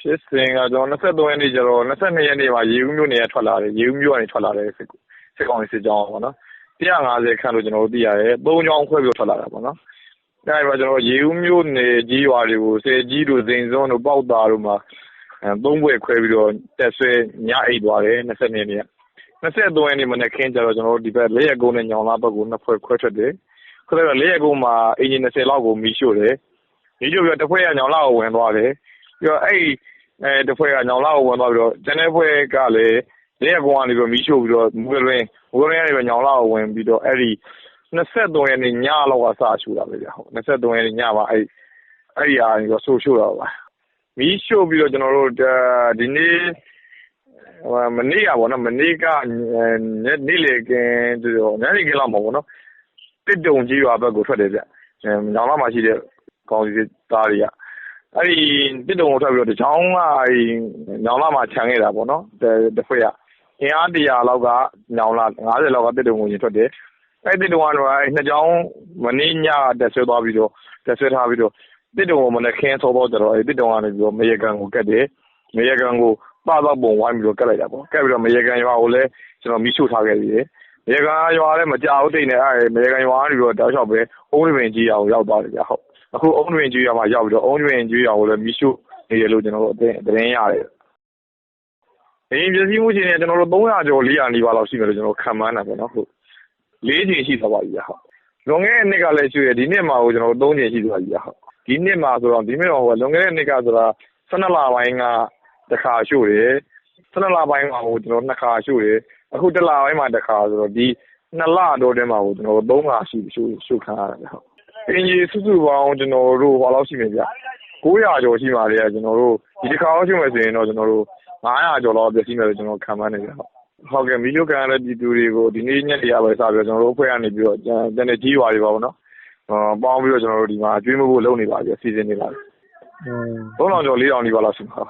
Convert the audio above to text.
ဖြစ်စဉ်ကကျွန်တော်23ရက်နေ့ကျတော့22ရက်နေ့မှာ ရေဦးမြို့နယ်က ထွက်လာတယ် ရေဦးမြို့ကနေ ထွက်လာတယ်စစ်ကောင်စီစစ်ကြောင်းပေါ့နော်150ခန့်လို့ ကျွန်တော်တို့ သိရတယ် ၃ ကြောင်းခွဲပြီးထွက်လာတာပေါ့နော် အဲ့ဒီမှာကျွန်တော်ရေဦးမြို့နယ်ကြီးရွာတွေကိုဆယ်ကြီးတို့စိန်စွန်းတို့ ပေါက်တာတို့မှာသုံးဘွဲ့ခွဲပြီးတော့တက်ဆွဲ ညအိတ်သွားတယ်22ရက်နေ့က23ရက်နေ့ မနေ့ခင်းကျတော့ ကျွန်တော်တို့ ဒီဘက် လက်ရကုန်းနဲ့ ညောင်လာဘက်ကိုနှစ်ဖွဲ့ခွဲထွက်တယ် ခွဲတော့ လက်ရကုန်းမှာအင်ဂျင်20လောက်ကို မီးရှို့တယ် မီးရှို့ပြီးတော့တစ်ဖွဲ့က ညောင်လာကို ဝင်သွားတယ် ပြီးတော့အဲ့အဲတစ်ဖွဲ့ကညောင်လာကိုဝင်သွားပြီးတော့ကျန်တဲ့ဖွဲ့ကလည်းလက်ရကုန်းကနေပြီးမီးရှို့ပြီးတော့မူရင်းမူရင်းကနေညောင်လာကိုဝင်ပြီးတော့အဲ့ဒီ23ရက်နေ့ညလောက်ကစရှို့တာပဲဗျဟုတ်23ရက်နေ့ညမှာအဲ့အဲ့ဒီဟာပြီးတော့ဆိုးရှို့တာပါမီးရှို့ပြီးတော့ကျွန်တော်တို့ဒီနေ့မနေ့ကပေါ့နော်မနေ့ကနေ့လေကင်းညနေခင်းလောက်မှာပေါ့နော်တစ်တုံကြီးရွာဘက်ကိုထွက်တယ်ဗျညောင်လာမှာရှိတဲ့ကောင်စီသားတွေက အဲ့ဒီတစ်တုံကိုထွက်ပြီးတော့တချောင်းကညောင်လာမှာခြံခဲ့တာပေါ့နော်တစ်ဖွဲ့ကအင်အား100လောက်ကညောင်လာ50လောက်ကတစ်တုံကိုရင်ထွက်တယ်အဲ့တစ်တုံကတော့အဲ့နှစ်ချောင်းမနေ့ညတက်ဆွဲသွားပြီးတော့တက်ဆွဲထားပြီးတော့တစ်တုံကိုမနေ့ခင်းစောတော့ကြတော့အဲ့တစ်တုံကနေပြီးတော့မရေကန်ကိုကတ်တယ်မရေကန်ကိုပတော့ပုံဝိုင်းပြီးတော့ကတ်လိုက်တာပေါ့ကတ်ပြီးတော့မရေကန်ရွာကိုလည်းကျွန်တော်မိရှို့ထားခဲ့ပြီးတယ်မရေကန်ရွာလည်းမကြောက်တိတ်နေအဲ့မရေကန်ရွာကနေပြီးတော့တောက်လျှောက်ပဲအုံးတွင်ကြီးရွာကိုရောက်သွားတယ်ဗျဟုတ် အခုအုံးတွင်ကြီးရွာမှာရောက်ပြီးတော့အုံးတွင်ကြီးရွာကိုလည်းမိရှို့နေတယ်လို့ကျွန်တော်တို့အသတင်းရတယ်အရင်ပြည်စည်းမှုချင်းเนี่ยကျွန်တော်တို့300ကျော်400နီးပါးလောက်ရှိမယ်လို့ကျွန်တော်ခံမှန်းတာပေါ့နော်ဟုတ်၄ချိန်ရှိသွားပါပြီဟုတ်လွန်ခဲ့တဲ့နှစ်ကလည်းရှိရဒီနှစ်မှာကိုကျွန်တော်တို့3ချိန်ရှိသွားပြီဟုတ်ဒီနှစ်မှာဆိုတော့ဒီနှစ်တော့ဟိုလွန်ခဲ့တဲ့နှစ်ကဆိုတာ12လပိုင်းကတစ်ခါရှို့တယ်12လပိုင်းမှာဟိုကျွန်တော်နှစ်ခါရှို့တယ်အခုတစ်လပိုင်းမှာတစ်ခါဆိုတော့ဒီနှစ်လတော့တည်းမှာဟိုကျွန်တော်တို့3ခါရှိရှို့ရှို့ခံရတယ်ဟုတ် အိမ်ခြေစုစုပေါင်းကျွန်တော်တို့ဘာလောက်ရှိမလဲဗျ900ကျော်ရှိပါလေကျွန်တော်တို့ဒီတစ်ခါအောင်ရှိမယ်ဆိုရင်တော့ကျွန်တော်တို့900ကျော်လောက်ပြည့်စုံတယ်ကျွန်တော်ခံမှန်းနေကြဟုတ်ဟုတ်ကဲ့မီလိုကန်ရတဲ့ပြည်သူတွေကိုဒီနေ့ညနေရပဲစပြီးကျွန်တော်တို့အဖွဲ့ကနေပြီးတော့ကျန်တဲ့ကြီးွာတွေပါဘောနော်အာပေါင်းပြီးတော့ကျွန်တော်တို့ဒီမှာကျွေးမဖို့လုပ်နေပါပြီစီစဉ်နေပါပြီဟုတ်300ကျော်400ကျော်လောက်ရှိမှာ